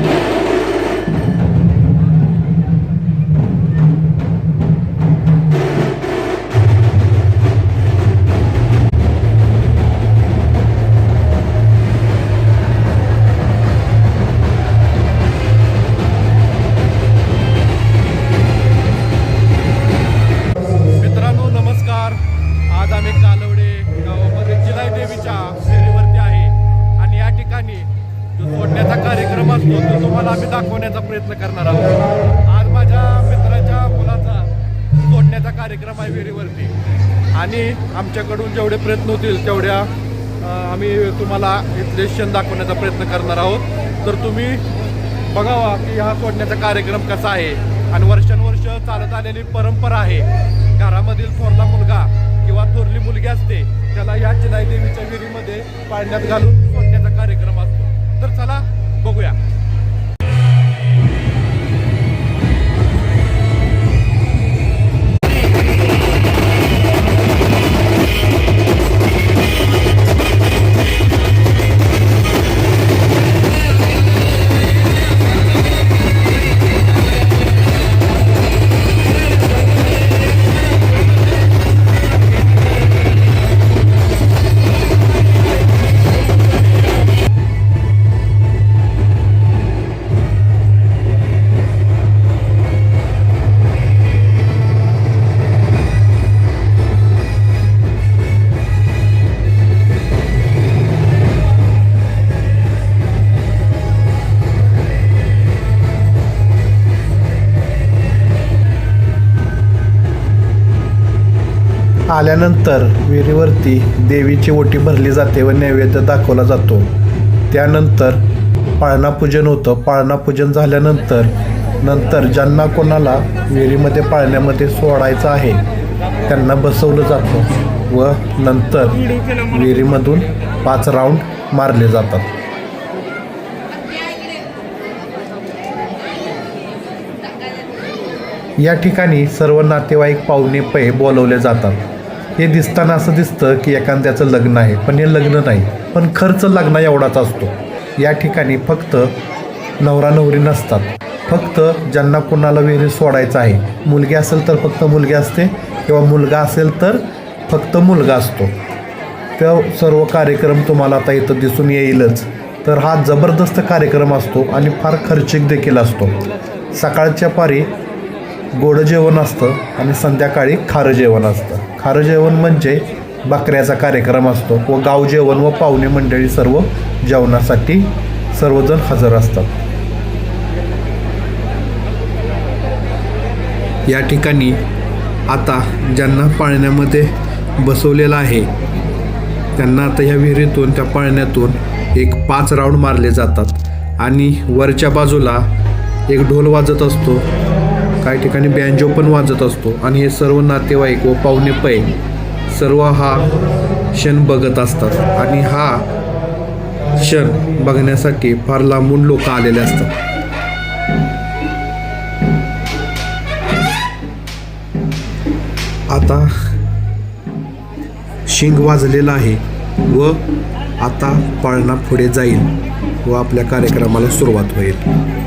मित्रांनो तो तुम्हाला आम्ही दाखवण्याचा प्रयत्न करणार आहोत. आज माझ्या मित्राच्या मुलाचा सोडण्याचा कार्यक्रम आहे विहिरीवरती. आणि आमच्याकडून जेवढे प्रयत्न होतील तेवढ्या आम्ही तुम्हाला इथले क्षण दाखवण्याचा प्रयत्न करणार आहोत. तर तुम्ही बघावा की हा सोडण्याचा कार्यक्रम कसा आहे. आणि वर्षानुवर्ष चालत आलेली परंपरा आहे. घरामधील थोरला मुलगा किंवा थोरली मुलगी असते त्याला या चिलाई देवीच्या विहिरीमध्ये पाळण्यात घालून सोडण्याचा कार्यक्रम असतो. तर चला बघूया. आल्यानंतर विहिरीवरती देवीची ओटी भरली जाते व नैवेद्य दाखवला जातो. त्यानंतर पाळणापूजन होतं. पाळणापूजन झाल्यानंतर नंतर ज्यांना कोणाला विहिरीमध्ये पाळण्यामध्ये सोडायचं आहे त्यांना बसवलं जातं व नंतर विहिरीमधून पाच राऊंड मारले जातात. या ठिकाणी सर्व नातेवाईक पाहुणे पै बोलवले जातात. हे दिसताना असं दिसतं की एखाद्याचं लग्न आहे पण हे लग्न नाही. पण खर्च लग्न एवढाच असतो. या ठिकाणी फक्त नवरा नवरी नसतात. फक्त ज्यांना कोणाला विहिरी सोडायचं आहे मुलगी असेल तर फक्त मुलगी असते किंवा मुलगा असेल तर फक्त मुलगा असतो. त्या सर्व कार्यक्रम तुम्हाला आता इथं दिसून येईलच. तर हा जबरदस्त कार्यक्रम असतो आणि फार खर्चिक देखील असतो. सकाळच्या पारी गोड जेवण असतं आणि संध्याकाळी खारं जेवण असतं. खारं जेवण म्हणजे बकऱ्याचा कार्यक्रम असतो व गाव जेवण व पाहुणे मंडळी सर्व जेवणासाठी सर्वजण हजर असतात. या ठिकाणी आता ज्यांना पाळण्यामध्ये बसवलेलं आहे त्यांना आता ह्या विहिरीतून त्या पाळण्यातून एक पाच राऊंड मारले जातात आणि वरच्या बाजूला एक ढोल वाजत असतो. काही ठिकाणी बँजो पण वाजत असतो. आणि हे सर्व नातेवाईक व पाहुणे पै सर्व हा क्षण बघत असतात. आणि हा क्षण बघण्यासाठी फार लांबून लोक आलेले असतात. आता शिंग वाजलेला आहे व आता पाळणा पुढे जाईल व आपल्या कार्यक्रमाला सुरुवात होईल.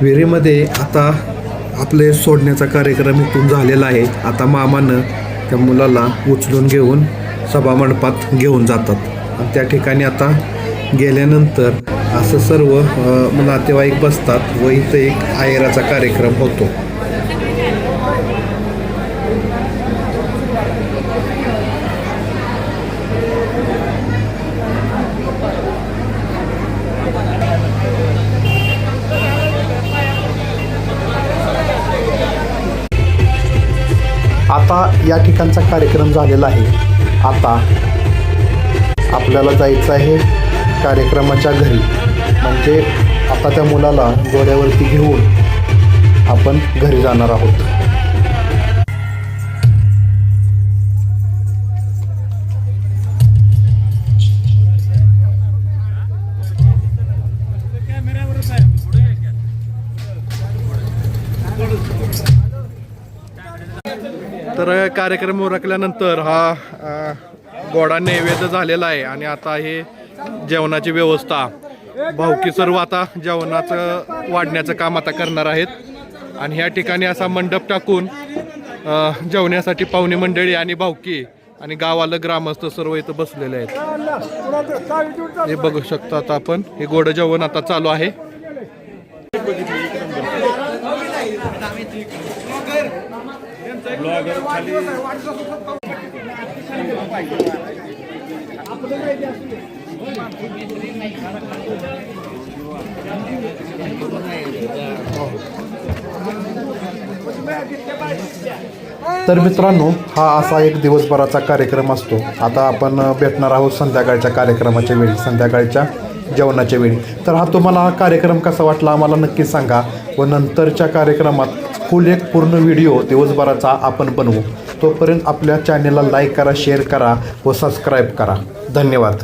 विहिरीमध्ये आता आपले सोडण्याचा कार्यक्रम इथून झालेला आहे. आता मामानं त्या मुलाला उचलून घेऊन सभामंडपात घेऊन जातात. आणि त्या ठिकाणी आता गेल्यानंतर असं सर्व नातेवाईक बसतात व इथं एक आयराचा कार्यक्रम होतो. या ठिकाणचा कार्यक्रम झालेला आहे. आता आपल्याला जायचं आहे कार्यक्रमाच्या घरी. म्हणजे आता त्या मुलाला घोड्यावरती घेऊन आपण घरी जाणार आहोत. तर कार्यक्रम उरकल्यानंतर हा गोडा नैवेद्य झालेला आहे आणि आता हे जेवणाची व्यवस्था. भाऊकी सर्व आता जेवणाचं वाढण्याचं काम आता करणार आहेत. आणि ह्या ठिकाणी असा मंडप टाकून जेवण्यासाठी पाहुणे मंडळी आणि भाऊकी आणि गावाला ग्रामस्थ सर्व इथं बसलेले आहेत. हे बघू शकतो आता आपण. हे गोडं जेवण आता चालू आहे. तर मित्रांनो हा असा एक दिवसभराचा कार्यक्रम असतो. आता आपण भेटणार आहोत संध्याकाळच्या कार्यक्रमाच्या वेळी संध्याकाळच्या जेवणाच्या वेळी. तर हा तुम्हाला हा कार्यक्रम कसा वाटला आम्हाला नक्की सांगा. व नंतरच्या कार्यक्रमात फुल एक पूर्ण व्हिडिओ दिवसभराचा आपण बनवू. तोपर्यंत आपल्या चॅनेलला लाईक करा शेअर करा व सबस्क्राईब करा. धन्यवाद.